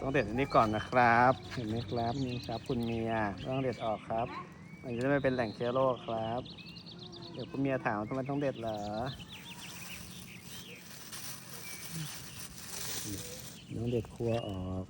ต้องเด็ดอันนี้ก่อนนะครับ เห็นไหมครับนี่ครับคุณเมียต้องเด็ดออกครับมันจะไไม่เป็นแหล่งเชื้อโรคครับ เดี๋ยวคุณเมียถามทำไมต้องเด็ดเหรอต้องเด็ดครัวออก